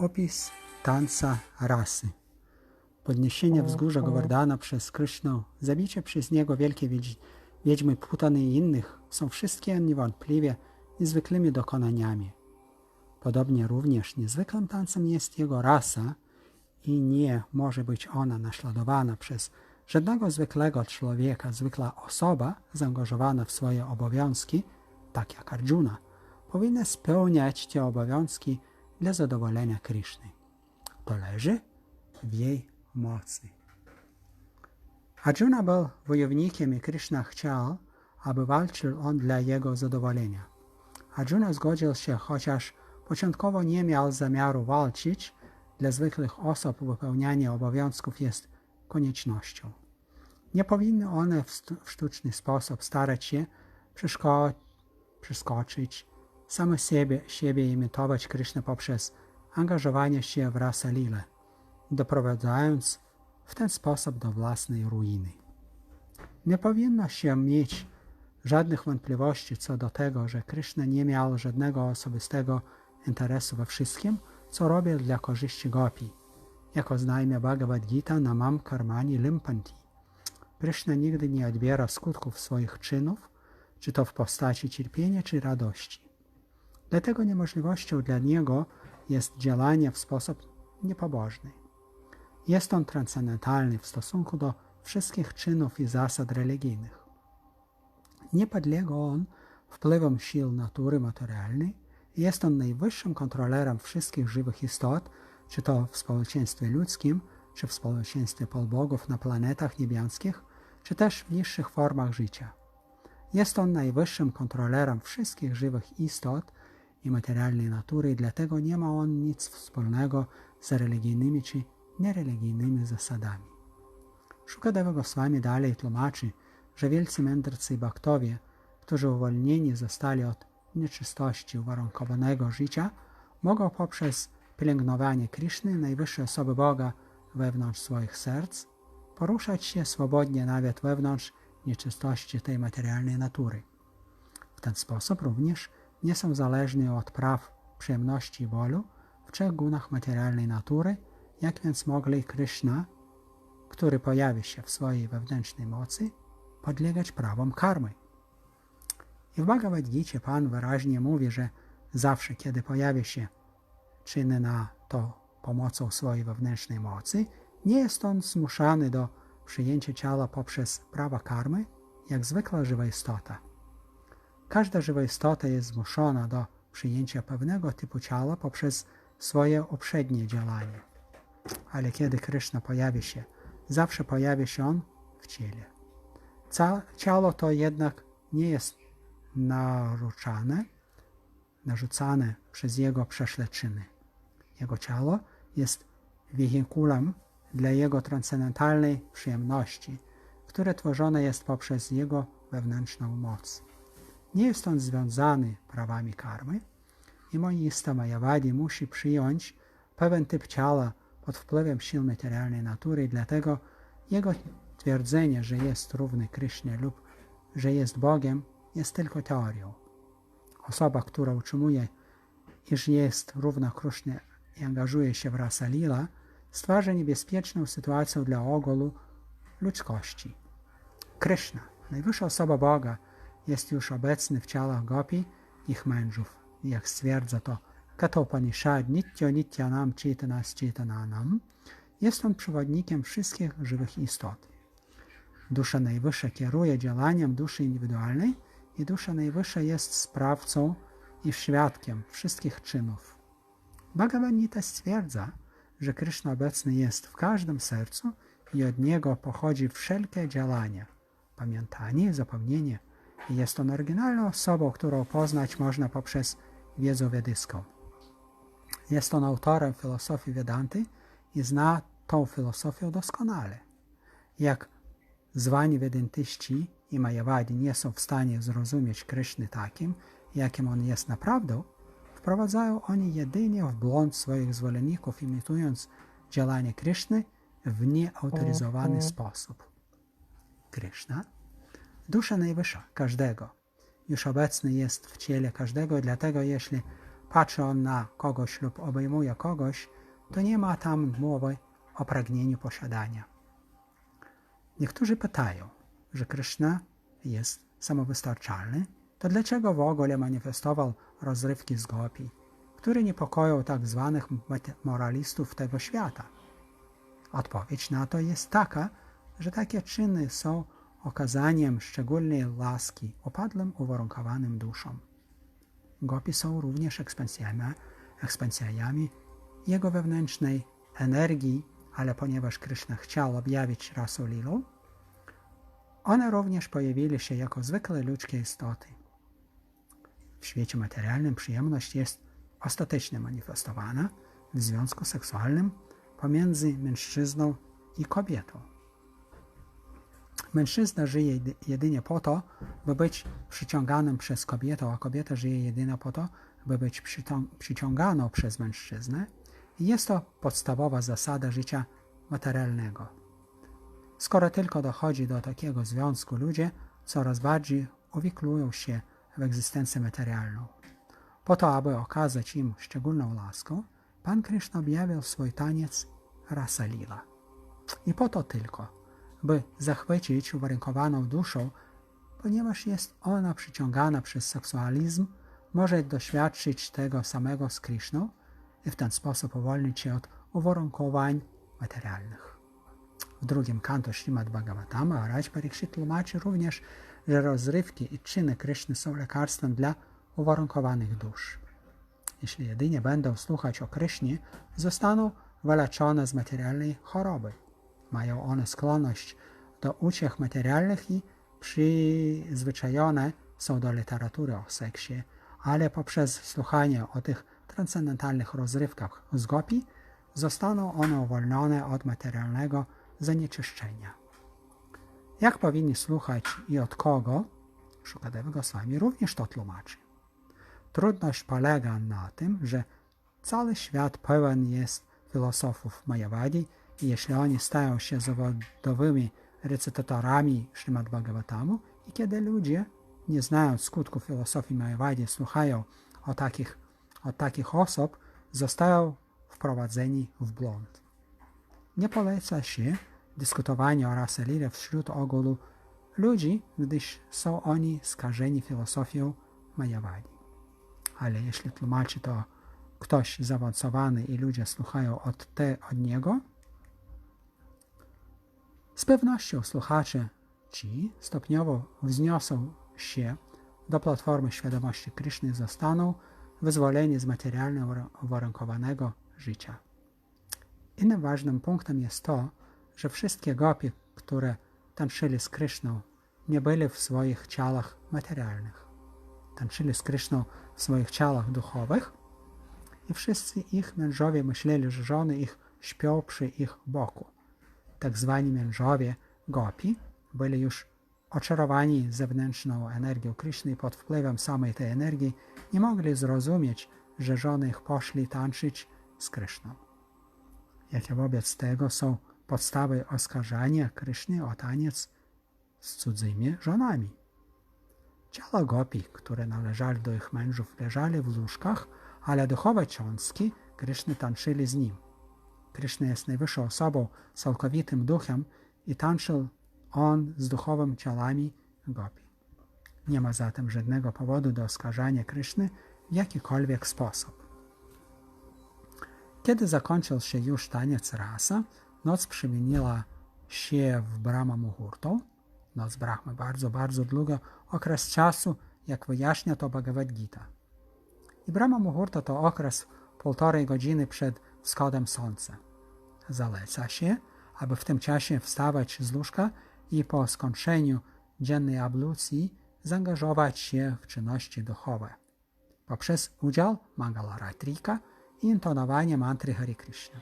Opis tańca rasy. Podniesienie wzgórza Govardhana przez Krysznę, zabicie przez niego wielkiej wiedź- wiedźmy Putany i innych są wszystkie niewątpliwie niezwykłymi dokonaniami. Podobnie również niezwykłym tańcem jest jego rasa i nie może być ona naśladowana przez żadnego zwykłego człowieka. Zwykła osoba zaangażowana w swoje obowiązki, tak jak Arjuna, powinna spełniać te obowiązki dla zadowolenia Kryszny. To leży w jej mocy. Arjuna był wojownikiem i Krishna chciał, aby walczył on dla jego zadowolenia. Arjuna zgodził się, chociaż początkowo nie miał zamiaru walczyć, dla zwykłych osób wypełnianie obowiązków jest koniecznością. Nie powinny one w, sztuczny sposób starać się przeskoczyć same siebie, siebie imitować Krysznę poprzez angażowanie się w rasę lile, doprowadzając w ten sposób do własnej ruiny. Nie powinno się mieć żadnych wątpliwości co do tego, że Krishna nie miał żadnego osobistego interesu we wszystkim, co robił dla korzyści gopi. Jako znajmie Bhagavad Gita namam karmani limpanti. Krishna nigdy nie odbiera skutków swoich czynów, czy to w postaci cierpienia, czy radości. Dlatego niemożliwością dla niego jest działanie w sposób niepobożny. Jest on transcendentalny w stosunku do wszystkich czynów i zasad religijnych. Nie podlega on wpływom sił natury materialnej. Jest on najwyższym kontrolerem wszystkich żywych istot, czy to w społeczeństwie ludzkim, czy w społeczeństwie polbogów na planetach niebiańskich, czy też w niższych formach życia. Jest on najwyższym kontrolerem wszystkich żywych istot i materialnej natury, i dlatego nie ma on nic wspólnego z religijnymi czy niereligijnymi zasadami. Szukadeva Goswami dalej tłumaczy, że wielcy mędrcy i baktowie, którzy uwolnieni zostali od nieczystości uwarunkowanego życia, mogą poprzez pielęgnowanie Kryszny, najwyższej osoby Boga wewnątrz swoich serc, poruszać się swobodnie nawet wewnątrz nieczystości tej materialnej natury. W ten sposób również nie są zależni od praw przyjemności i bólu w trzech gunach materialnej natury, jak więc mogli Krishna, który pojawi się w swojej wewnętrznej mocy, podlegać prawom karmy. I w Bhagavad Gita Pan wyraźnie mówi, że zawsze, kiedy pojawi się czyny na to pomocą swojej wewnętrznej mocy, nie jest on zmuszany do przyjęcia ciała poprzez prawa karmy, jak zwykła żywa istota. Każda żywa istota jest zmuszona do przyjęcia pewnego typu ciała poprzez swoje uprzednie działanie. Ale kiedy Krishna pojawi się, zawsze pojawi się on w ciele. Ca- Ciało to jednak nie jest naruczane, narzucane przez jego przeszłe czyny. Jego ciało jest wehikułem dla jego transcendentalnej przyjemności, które tworzone jest poprzez jego wewnętrzną moc. Nie jest on związany prawami karmy i moista Majawadi musi przyjąć pewien typ ciała pod wpływem sił materialnej natury, dlatego jego twierdzenie, że jest równy Krysznie lub że jest Bogiem, jest tylko teorią. Osoba, która utrzymuje, iż jest równa Krysznie i angażuje się w rasę lila, stwarza niebezpieczną sytuację dla ogółu ludzkości. Kryszna, najwyższa osoba Boga, jest już obecny w ciałach gopi, ich mężów. Jak stwierdza to Kathopanishad Nitya Nityanam Chaitanas Chaitananam, jest on przewodnikiem wszystkich żywych istot. Dusza Najwyższa kieruje działaniem duszy indywidualnej i Dusza Najwyższa jest sprawcą i świadkiem wszystkich czynów. Bhagavad Gita stwierdza, że Krishna obecny jest w każdym sercu i od niego pochodzi wszelkie działania, pamiętanie zapomnienie. Jest on oryginalną osobą, którą poznać można poprzez wiedzę wiedyską. Jest on autorem filozofii Vedanty i zna tą filozofię doskonale. Jak zwani wedantyści i majawadi nie są w stanie zrozumieć Kryszny takim, jakim on jest naprawdę, wprowadzają oni jedynie w błąd swoich zwolenników, imitując działanie Kryszny w nieautoryzowany sposób. Kryszna, dusza najwyższa każdego, już obecny jest w ciele każdego, dlatego jeśli patrzy on na kogoś lub obejmuje kogoś, to nie ma tam mowy o pragnieniu posiadania. Niektórzy pytają, że Krishna jest samowystarczalny, to dlaczego w ogóle manifestował rozrywki z gopi, które niepokoją tak zwanych moralistów tego świata? Odpowiedź na to jest taka, że takie czyny są okazaniem szczególnej łaski opadłym, uwarunkowanym duszom. Gopi są również ekspansjami, jego wewnętrznej energii, ale ponieważ Krishna chciał objawić rasę Lilą, one również pojawili się jako zwykle ludzkie istoty. W świecie materialnym przyjemność jest ostatecznie manifestowana w związku seksualnym pomiędzy mężczyzną i kobietą. Mężczyzna żyje jedynie po to, by być przyciąganym przez kobietę, a kobieta żyje jedynie po to, by być przyciąganą przez mężczyznę. I jest to podstawowa zasada życia materialnego. Skoro tylko dochodzi do takiego związku, ludzie coraz bardziej uwiklują się w egzystencję materialną. Po to, aby okazać im szczególną laskę, Pan Krishna objawił swój taniec Rasa Lila. I po to tylko, by zachwycić uwarunkowaną duszą, ponieważ jest ona przyciągana przez seksualizm, może doświadczyć tego samego z Krishną i w ten sposób uwolnić się od uwarunkowań materialnych. W drugim kanto Srimad Bhagavatama Raj tłumaczy również, że rozrywki i czyny Kryszny są lekarstwem dla uwarunkowanych dusz. Jeśli jedynie będą słuchać o Krysznie, zostaną wyleczone z materialnej choroby. Mają one skłonność do uciech materialnych i przyzwyczajone są do literatury o seksie, ale poprzez słuchanie o tych transcendentalnych rozrywkach z gopi zostaną one uwolnione od materialnego zanieczyszczenia. Jak powinni słuchać i od kogo? Szukadewy Goswami również to tłumaczy. Trudność polega na tym, że cały świat pełen jest filozofów Majavadi i jeśli oni stają się zawodowymi recytatorami Srimad Bhagavatamu i kiedy ludzie, nie znając skutków filozofii Majavadi, słuchają o takich, o takich osób, zostają wprowadzeni w błąd. Nie poleca się dyskutowania o raselirę wśród ogółu ludzi, gdyż są oni skażeni filozofią Majavadi. Ale jeśli tłumaczy to ktoś zaawansowany i ludzie słuchają od, te, od niego, z pewnością słuchacze ci stopniowo wzniosą się do platformy świadomości Kryszny, zostaną wyzwoleni z materialnie uwarunkowanego życia. Innym ważnym punktem jest to, że wszystkie gopi, które tańczyli z Kryszną, nie byli w swoich ciałach materialnych. Tańczyli z Kryszną w swoich ciałach duchowych i wszyscy ich mężowie myśleli, że żony ich śpią przy ich boku. Tak zwani mężowie gopi byli już oczarowani zewnętrzną energią Kryszny pod wpływem samej tej energii nie mogli zrozumieć, że żony ich poszli tańczyć z Kryszną. Jakie wobec tego są podstawy oskarżania Kryszny o taniec z cudzymi żonami. Ciała gopi, które należały do ich mężów, leżały w łóżkach, ale duchowe cząstki Kryszny tańczyli z nim. Kryszna jest najwyższą osobą, całkowitym duchem i tańczył on z duchowym ciałami gopi. Nie ma zatem żadnego powodu do oskarżania Kryszny w jakikolwiek sposób. Kiedy zakończył się już taniec rasa, noc przemieniła się w Brahma Muhurtą. Noc Brahmy bardzo, bardzo długo okres czasu, jak wyjaśnia to Bhagavad Gita. I Brahma Muhurta to okres półtorej godziny przed wschodem słońca. Zaleca się, aby w tym czasie wstawać z łóżka i po skończeniu dziennej ablucji zaangażować się w czynności duchowe poprzez udział Mangala Ratrika i intonowanie mantry Hare Krishna.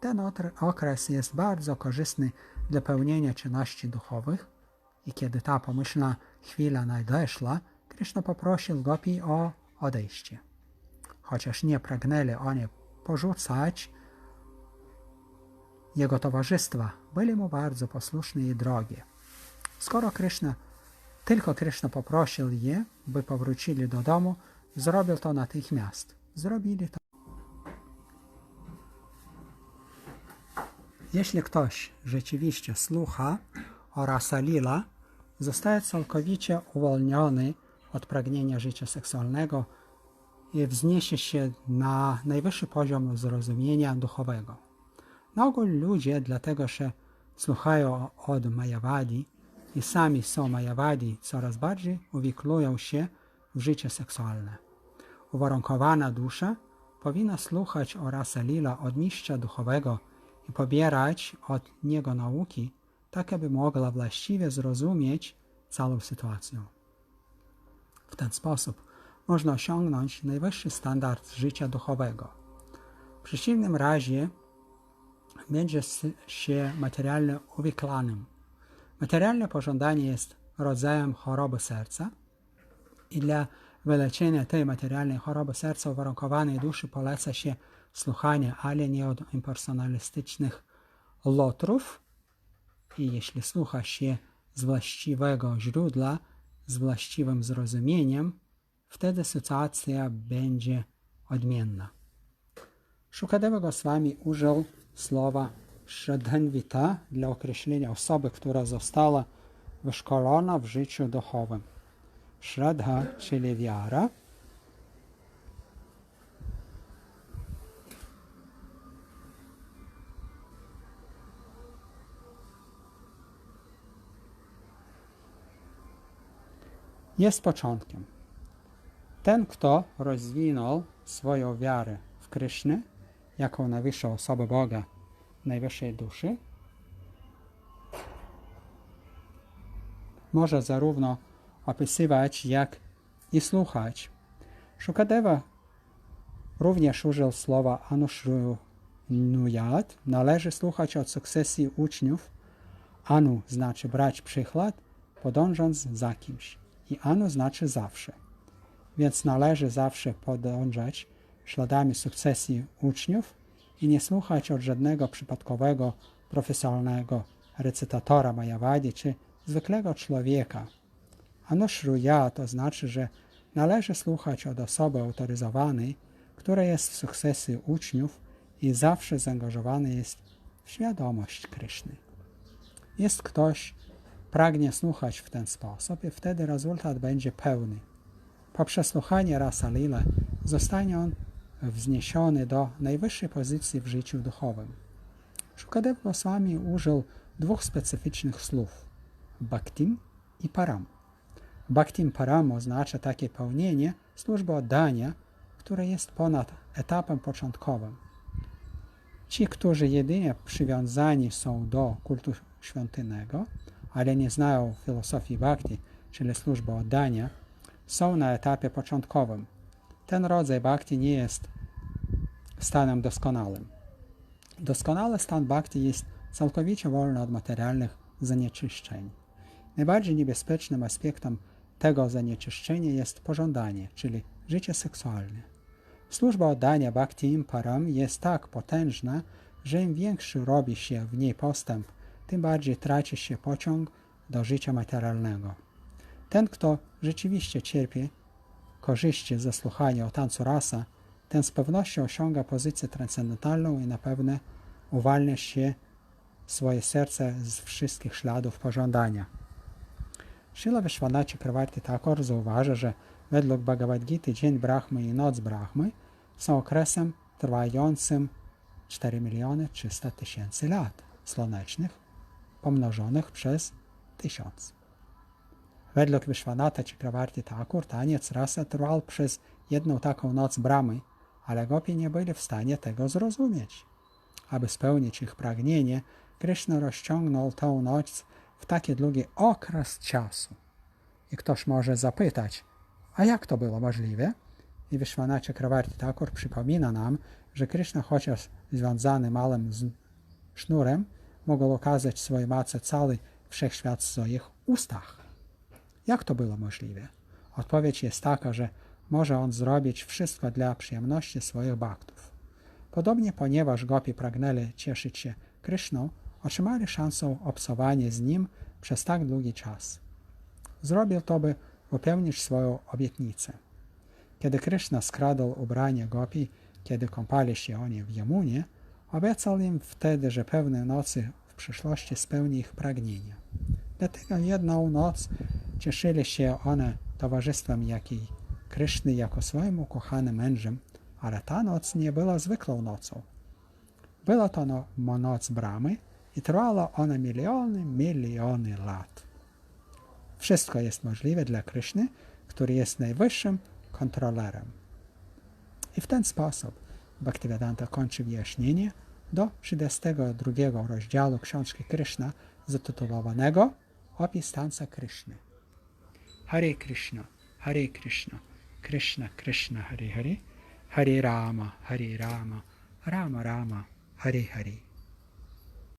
Ten okres jest bardzo korzystny dla pełnienia czynności duchowych i kiedy ta pomyślna chwila nadeszła, Krishna poprosił Gopi o odejście. Chociaż nie pragnęli oni porzucać jego towarzystwa, byli mu bardzo posłuszni i drogie. Skoro Krishna, tylko Krishna poprosił je, by powrócili do domu, zrobił to natychmiast. Zrobili to. Jeśli ktoś rzeczywiście słucha Orasa Lila, zostaje całkowicie uwolniony od pragnienia życia seksualnego wzniesie się na najwyższy poziom zrozumienia duchowego. Na ogół ludzie, dlatego że słuchają od Majawadi i sami są Majawadi, coraz bardziej uwiklują się w życie seksualne. Uwarunkowana dusza powinna słuchać Orasa Lila od mistrza duchowego i pobierać od niego nauki, tak aby mogła właściwie zrozumieć całą sytuację. W ten sposób można osiągnąć najwyższy standard życia duchowego. W przeciwnym razie będzie się materialnie uwiklanym. Materialne pożądanie jest rodzajem choroby serca i dla wyleczenia tej materialnej choroby serca uwarunkowanej duszy poleca się słuchanie, ale nie od impersonalistycznych lotrów i jeśli słucha się z właściwego źródła, z właściwym zrozumieniem, wtedy sytuacja będzie odmienna. Shukadeva Goswami użył słowa Shraddhanvita dla określenia osoby, która została wyszkolona w życiu duchowym. Shraddha, czyli wiara, jest początkiem. Ten, kto rozwinął swoją wiarę w Krysznę jako najwyższą osobę Boga, najwyższej duszy, może zarówno opisywać, jak i słuchać. Shukadeva również użył słowa anushrunuyat. Należy słuchać od sukcesji uczniów. Anu znaczy brać przykład, podążąc za kimś. I anu znaczy zawsze. Więc należy zawsze podążać śladami sukcesji uczniów i nie słuchać od żadnego przypadkowego, profesjonalnego recytatora Majawadi czy zwykłego człowieka. Anushruya to znaczy, że należy słuchać od osoby autoryzowanej, która jest w sukcesji uczniów i zawsze zaangażowany jest w świadomość Kryszny. Jest ktoś, pragnie słuchać w ten sposób i wtedy rezultat będzie pełny. Po przesłuchaniu rasa Lila zostanie on wzniesiony do najwyższej pozycji w życiu duchowym. Shukadev Goswami użył dwóch specyficznych słów – bhaktim i param. Bhaktim param oznacza takie pełnienie służby oddania, które jest ponad etapem początkowym. Ci, którzy jedynie przywiązani są do kultu świątynnego, ale nie znają filozofii bhakti, czyli służby oddania, są na etapie początkowym. Ten rodzaj bhakti nie jest stanem doskonałym. Doskonały stan bhakti jest całkowicie wolny od materialnych zanieczyszczeń. Najbardziej niebezpiecznym aspektem tego zanieczyszczenia jest pożądanie, czyli życie seksualne. Służba oddania bhakti imparam jest tak potężna, że im większy robi się w niej postęp, tym bardziej traci się pociąg do życia materialnego. Ten, kto rzeczywiście cierpi korzyści ze słuchania o tancu rasa, ten z pewnością osiąga pozycję transcendentalną i na pewno uwalnia się swoje serce z wszystkich śladów pożądania. Srila Vishwanath Chakravarti Thakur zauważa, że według Bhagavad Gita dzień Brahmy i noc Brahmy są okresem trwającym 4 miliony 300 tysięcy lat słonecznych pomnożonych przez tysiąc. Według Vishwanatha Chakravarti Thakur taniec rasa trwał przez jedną taką noc bramy, ale gopi nie byli w stanie tego zrozumieć. Aby spełnić ich pragnienie, Krishna rozciągnął tę noc w taki długi okres czasu. I ktoś może zapytać, a jak to było możliwe? I Vishwanath Chakravarti Thakur przypomina nam, że Krishna chociaż związany małym sznurem, mógł okazać swojej matce cały wszechświat w swoich ustach. Jak to było możliwe? Odpowiedź jest taka, że może on zrobić wszystko dla przyjemności swoich baktów. Podobnie, ponieważ gopi pragnęli cieszyć się Kryszną, otrzymali szansę obcowania z nim przez tak długi czas. Zrobił to, by wypełnić swoją obietnicę. Kiedy Krishna skradł ubranie gopi, kiedy kąpali się oni w Jamunie, obiecał im wtedy, że pewnej nocy w przyszłości spełni ich pragnienia. Dlatego jedną noc cieszyli się one towarzystwem jakiej Kryszny jako swoim ukochanym mężem, ale ta noc nie była zwykłą nocą. Była to no, noc Bramy i trwała ona miliony, miliony lat. Wszystko jest możliwe dla Kryszny, który jest najwyższym kontrolerem. I w ten sposób Bhaktivedanta kończy wyjaśnienie do 32 rozdziału książki Kryszna zatytułowanego Opis tańca Kryszny. Hare Krishna, Hare Krishna, Krishna Krishna Hare Hare, Hare Rama, Hare Rama, Rama Rama, Hare Hare.